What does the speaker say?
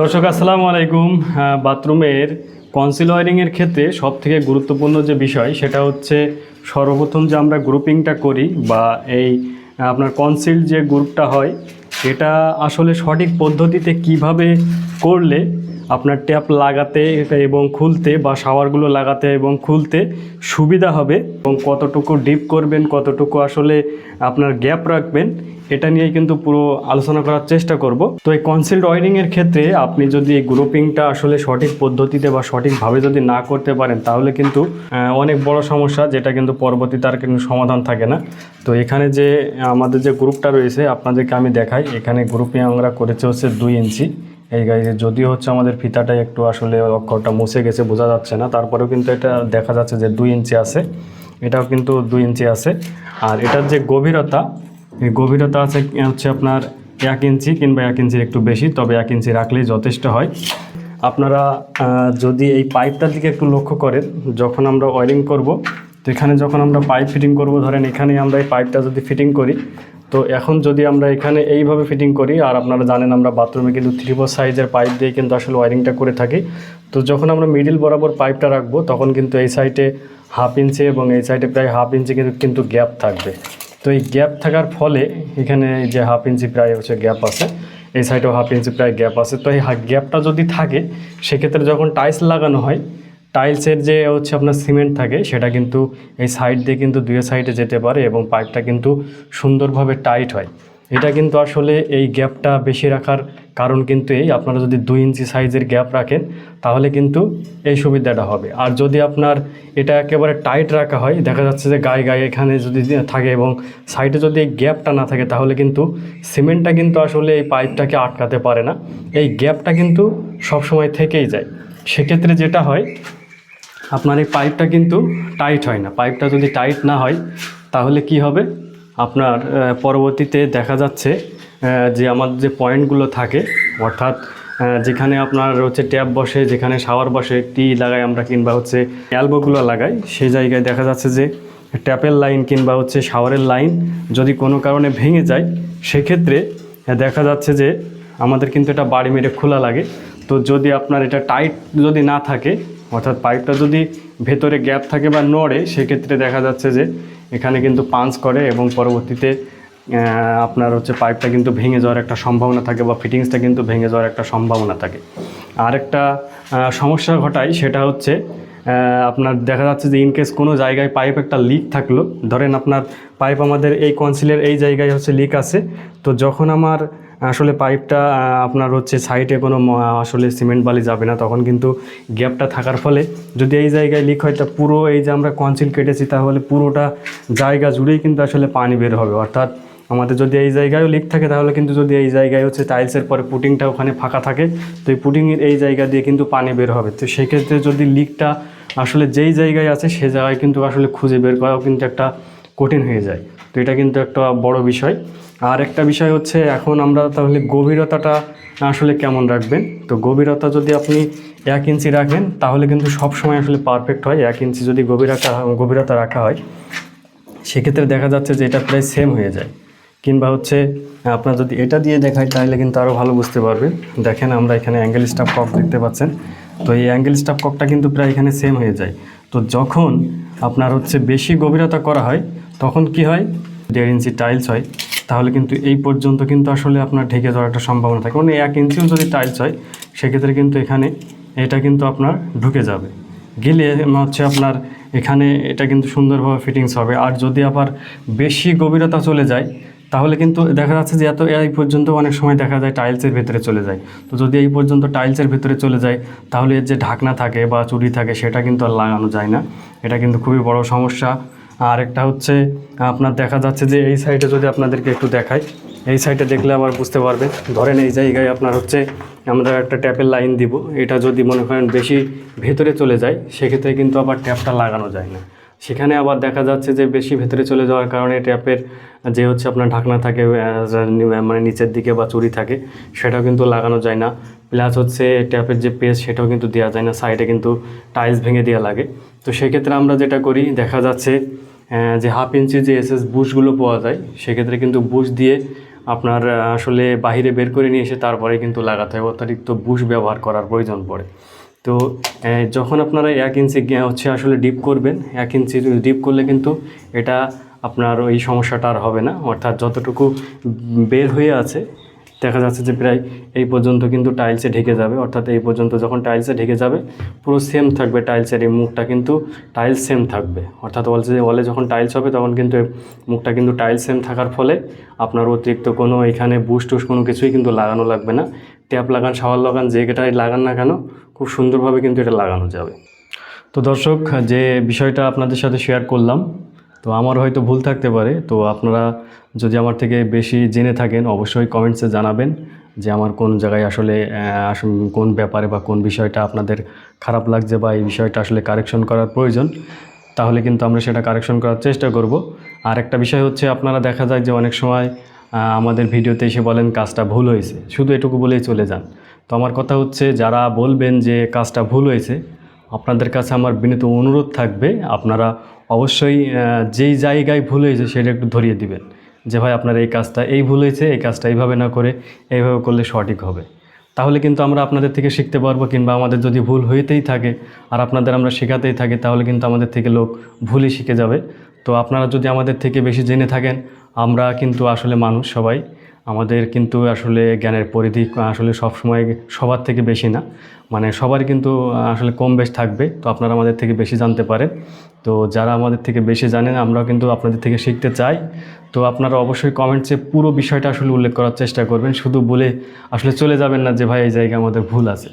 দর্শক, আসসালামু আলাইকুম। বাথরুমের কনসিল ওয়ারিংয়ের ক্ষেত্রে সব থেকে গুরুত্বপূর্ণ যে বিষয়, সেটা হচ্ছে সর্বপ্রথম যে আমরা গ্রুপিংটা করি বা এই আপনার কনসিল যে গ্রুপটা হয়, এটা আসলে সঠিক পদ্ধতিতে কীভাবে করলে আপনার ট্যাপ লাগাতে এবং খুলতে বা শাওয়ারগুলো লাগাতে এবং খুলতে সুবিধা হবে। এবং কতটুকু ডিপ করবেন, কতটুকু আসলে আপনার গ্যাপ রাখবেন, এটা নিয়ে কিন্তু পুরো আলোচনা করার চেষ্টা করব। তো এই কনসিল্ড ওয়ারিংয়ের ক্ষেত্রে আপনি যদি এই গ্রুপিংটা আসলে সঠিক পদ্ধতিতে বা সঠিকভাবে যদি না করতে পারেন, তাহলে কিন্তু অনেক বড় সমস্যা যেটা কিন্তু পরবর্তীতে আর কিন্তু সমাধান থাকে না। তো এখানে যে, আমাদের যে গ্রুপটা রয়েছে, আপনাদেরকে আমি দেখাই। এখানে গ্রুপিং আমরা করেছে হচ্ছে দুই ইঞ্চি। এই গাড়ি যদিও হচ্ছে আমাদের ফিতাটা একটু আসলে অক্ষরটা মুছে গেছে, বোঝা যাচ্ছে না। তারপরেও কিন্তু এটা দেখা যাচ্ছে যে দুই ইঞ্চি আছে। এটাও কিন্তু দুই ইঞ্চি আছে। আর এটার যে গভীরতা, এই গভীরতা আছে হচ্ছে আপনার এক ইঞ্চি কিংবা এক ইঞ্চির একটু বেশি, তবে এক ইঞ্চি রাখলেই যথেষ্ট হয়। আপনারা যদি এই পাইপটার দিকে একটু লক্ষ্য করেন, যখন আমরা ওয়ারিং করব, তো এখানে যখন আমরা পাইপ ফিটিং করব, ধরেন এখানে আমরা এই পাইপটা যদি ফিটিং করি তো এখন যদি আমরা এখানে এইভাবে ফিটিং করি, আর আপনারা জানেন আমরা বাথরুমে কিন্তু থ্রি ফোর সাইজের পাইপ দিয়ে কিন্তু আসলে ওয়ারিংটা করে থাকি। তো যখন আমরা মিডিল বরাবর পাইপটা রাখব, তখন কিন্তু এই সাইডে হাফ ইঞ্চি এবং এই সাইডে প্রায় হাফ ইঞ্চি কিন্তু কিন্তু গ্যাপ থাকবে। তো এই গ্যাপ থাকার ফলে এখানে যে হাফ ইঞ্চি প্রায় হচ্ছে গ্যাপ আছে, এই সাইডেও হাফ ইঞ্চি প্রায় গ্যাপ আছে। তো এই গ্যাপটা যদি থাকে, সেক্ষেত্রে যখন টাইলস লাগানো হয় টাইলসের যে হচ্ছে আপনার সিমেন্ট থাকে, সেটা কিন্তু এই সাইড দিয়ে কিন্তু দুই সাইডে যেতে পারে এবং পাইপটা কিন্তু সুন্দরভাবে টাইট হয়। এটা কিন্তু আসলে এই গ্যাপটা বেশি রাখার কারণ কিন্তু এই, আপনারা যদি দুই ইঞ্চি সাইজের গ্যাপ রাখেন, তাহলে কিন্তু এই সুবিধাটা হবে। আর যদি আপনার এটা একেবারে টাইট রাখা হয়, দেখা যাচ্ছে যে গায়ে গায়ে এখানে যদি থাকে এবং সাইডে যদি এই গ্যাপটা না থাকে, তাহলে কিন্তু সিমেন্টটা কিন্তু আসলে এই পাইপটাকে আটকাতে পারে না। এই গ্যাপটা কিন্তু সবসময় থেকেই যায়। সেক্ষেত্রে যেটা হয় আপনার এই পাইপটা কিন্তু টাইট হয় না। পাইপটা যদি টাইট না হয়, তাহলে কি হবে? আপনার পরবর্তীতে দেখা যাচ্ছে যে আমার যে পয়েন্টগুলো থাকে, অর্থাৎ যেখানে আপনার হচ্ছে ট্যাপ বসে, যেখানে শাওয়ার বসে, টি লাগাই আমরা কিংবা হচ্ছে অ্যালবোগুলো লাগাই, সেই জায়গায় দেখা যাচ্ছে যে ট্যাপের লাইন কিংবা হচ্ছে শাওয়ারের লাইন যদি কোনো কারণে ভেঙে যায়, সেক্ষেত্রে দেখা যাচ্ছে যে আমাদের কিন্তু এটা বাড়ি মেরে খোলা লাগে। তো যদি আপনার এটা টাইট যদি না থাকে অর্থাৎ পাইপটা যদি ভেতরে গ্যাপ থাকে বা নড়ে, সেক্ষেত্রে দেখা যাচ্ছে যে এখানে কিন্তু পাঞ্চ করে এবং পরবর্তীতে আপনার হচ্ছে পাইপটা কিন্তু ভেঙে যাওয়ার একটা সম্ভাবনা থাকে বা ফিটিংসটা কিন্তু ভেঙে যাওয়ার একটা সম্ভাবনা থাকে। আরেকটা সমস্যা ঘটায় সেটা হচ্ছে আপনার দেখা যাচ্ছে যে ইনকেস কোনো জায়গায় পাইপ একটা লিক থাকল, ধরেন আপনার পাইপ আমাদের এই কনসিলের এই জায়গায় হচ্ছে লিক আছে, তো যখন আমার আসলে পাইপটা আপনার হচ্ছে সাইডে কোনো আসলে সিমেন্ট বালি যাবে না। তখন কিন্তু গ্যাপটা থাকার ফলে যদি এই জায়গায় লিক হয়, তা পুরো এই যে আমরা কনসিল কেটেছি, তাহলে পুরোটা জায়গা জুড়েই কিন্তু আসলে পানি বের হবে। অর্থাৎ আমাদের যদি এই জায়গায়ও লিক থাকে, তাহলে কিন্তু যদি এই জায়গায় হচ্ছে টাইলসের পরে পুটিংটা ওখানে ফাঁকা থাকে, তো এই পুটিংয়ের এই জায়গা দিয়ে কিন্তু পানি বের হবে। তো সেক্ষেত্রে যদি লিকটা আসলে যেই জায়গায় আছে, সে জায়গায় কিন্তু আসলে খুঁজে বের করাও কিন্তু একটা কঠিন হয়ে যায়। তো এটা কিন্তু একটা বড় বিষয়। আর একটা বিষয় হচ্ছে, এখন আমরা তাহলে গভীরতাটা আসলে কেমন রাখবেন? তো গভীরতা যদি আপনি এক ইঞ্চি রাখেন, তাহলে কিন্তু সব সময় আসলে পারফেক্ট হয়। এক ইঞ্চি যদি গভীরতা গভীরতা রাখা হয়, সেক্ষেত্রে দেখা যাচ্ছে যে এটা প্রায় সেম হয়ে যায়। কিংবা হচ্ছে, আপনার যদি এটা দিয়ে দেখায় তাহলে কিন্তু আরও ভালো বুঝতে পারবেন। দেখেন, আমরা এখানে অ্যাঙ্গেল স্টাফ কক দেখতে পাচ্ছেন। তো এই অ্যাঙ্গেল স্টাফ ককটা কিন্তু প্রায় এখানে সেম হয়ে যায়। তো যখন আপনার হচ্ছে বেশি গভীরতা করা হয় তখন কি হয়? দেড় ইঞ্চি টাইলস হয়। তাহলে কিন্তু এই পর্যন্ত কিন্তু আসলে আপনার ঢেকে যাওয়ার একটা সম্ভাবনা থাকে। মানে এক ইঞ্চিও যদি টাইলস হয়, সেক্ষেত্রে কিন্তু এখানে এটা কিন্তু আপনার ঢুকে যাবে। গেলে হচ্ছে আপনার এখানে এটা কিন্তু সুন্দরভাবে ফিটিংস হবে। আর যদি আবার বেশি গভীরতা চলে যায়, তাহলে কিন্তু দেখা যাচ্ছে যে এত এই পর্যন্ত অনেক সময় দেখা যায় টাইলসের ভেতরে চলে যায়। তো যদি এই পর্যন্ত টাইলসের ভেতরে চলে যায়, তাহলে এর যে ঢাকনা থাকে বা চুড়ি থাকে, সেটা কিন্তু আর লাগানো যায় না। এটা কিন্তু খুবই বড় সমস্যা। আর একটা হচ্ছে, আপনার দেখা যাচ্ছে যে এই সাইডে যদি আপনাদেরকে একটু দেখাই, এই সাইডে দেখলে আবার বুঝতে পারবেন। ধরেন এই জায়গায় আপনার হচ্ছে, আমরা একটা ট্যাপের লাইন দিব। এটা যদি মনে করেন বেশি ভেতরে চলে যায়, সেক্ষেত্রে কিন্তু আবার ট্যাপটা লাগানো যায় না। সেখানে আবার দেখা যাচ্ছে যে বেশি ভেতরে চলে যাওয়ার কারণে ট্যাপের যে হচ্ছে আপনার ঢাকনা থাকে মানে নিচের দিকে বা চুরি থাকে, সেটাও কিন্তু লাগানো যায় না। প্লাস হচ্ছে ট্যাপের যে পেজ সেটাও কিন্তু দেওয়া যায় না। সাইডে কিন্তু টাইলস ভেঙে দেওয়া লাগে। তো সেক্ষেত্রে আমরা যেটা করি, দেখা যাচ্ছে যে হাফ ইঞ্চি যে এসএস বুশগুলো পাওয়া যায়, সেক্ষেত্রে কিন্তু বুশ দিয়ে আপনার আসলে বাইরে বের করে নিয়ে এসে তারপরে কিন্তু লাগাতে হয়, অতিরিক্ত বুশ ব্যবহার করার প্রয়োজন পড়ে। তো যখন আপনারা এক ইঞ্চি হচ্ছে আসলে ডিপ করবেন, এক ইঞ্চি ডিপ করলে কিন্তু এটা আপনার ওই সমস্যাটা আর হবে না। অর্থাৎ যতটুকু বের হয়ে আছে দেখা যাচ্ছে যে প্রায় এই পর্যন্ত কিন্তু টাইলসে ঢেকে যাবে, অর্থাৎ এই পর্যন্ত যখন টাইলসে ঢেকে যাবে, পুরো সেম থাকবে টাইলসের এই মুখটা কিন্তু টাইলস সেম থাকবে। অর্থাৎ বলছে যে ওয়ালে যখন টাইলস হবে, তখন কিন্তু মুখটা কিন্তু টাইলস সেম থাকার ফলে আপনার অতিরিক্ত কোনো এখানে বুশ টুস কোনো কিছুই কিন্তু লাগানো লাগবে না। ট্যাপ লাগান শাওয়ার লাগান, যে যেটাই লাগান না কেন, খুব সুন্দরভাবে কিন্তু এটা লাগানো যাবে। তো দর্শক, যে বিষয়টা আপনাদের সাথে শেয়ার করলাম তো আমার হয়তো ভুল থাকতে পারে। তো আপনারা যদি আমার থেকে বেশি জেনে থাকেন, অবশ্যই কমেন্টসে জানাবেন যে আমার কোন জায়গায় আসলে কোন ব্যাপারে বা কোন বিষয়টা আপনাদের খারাপ লাগছে বা এই বিষয়টা আসলে কারেকশন করার প্রয়োজন। তাহলে কিন্তু আমরা সেটা কারেকশন করার চেষ্টা করব। আর একটা বিষয় হচ্ছে, আপনারা দেখা যায় যে অনেক সময় আমাদের ভিডিওতে এসে বলেন কাজটা ভুল হয়েছে। শুধু এটুকু বলেই চলে যান। তো আমার কথা হচ্ছে, যারা বলবেন যে কাজটা ভুল হয়েছে, আপনাদের কাছে আমার বিনীত অনুরোধ থাকবে, আপনারা অবশ্যই যেই জায়গায় ভুল হয়েছে সেটা একটু ধরিয়ে দিবেন। যে ভাই আপনার এই কাজটা এই ভুল হয়েছে, এই কাজটা এইভাবে না করে, এইভাবে করলে সঠিক হবে। তাহলে কিন্তু আমরা আপনাদের থেকে শিখতে পারব কিংবা আমাদের যদি ভুল হইতেই থাকে আর আপনাদের আমরা শেখাতেই থাকি, তাহলে কিন্তু আমাদের থেকে লোক ভুলই শিখে যাবে। তো আপনারা যদি আমাদের থেকে বেশি জেনে থাকেন, আমরা কিন্তু আসলে মানুষ সবাই আমাদের কিন্তু আসলে জ্ঞানের পরিধি আসলে সবসময় সবার থেকে বেশি না। মানে সবার কিন্তু আসলে কম বেশ থাকবে। তো আপনারা আমাদের থেকে বেশি জানতে পারেন। তো যারা আমাদের থেকে বেশি জানেন, আমরাও কিন্তু আপনাদের থেকে শিখতে চাই। তো আপনারা অবশ্যই কমেন্টসে পুরো বিষয়টা আসলে উল্লেখ করার চেষ্টা করবেন। শুধু বলে আসলে চলে যাবেন না যে, ভাই, এই জায়গায় আমাদের ভুল আছে।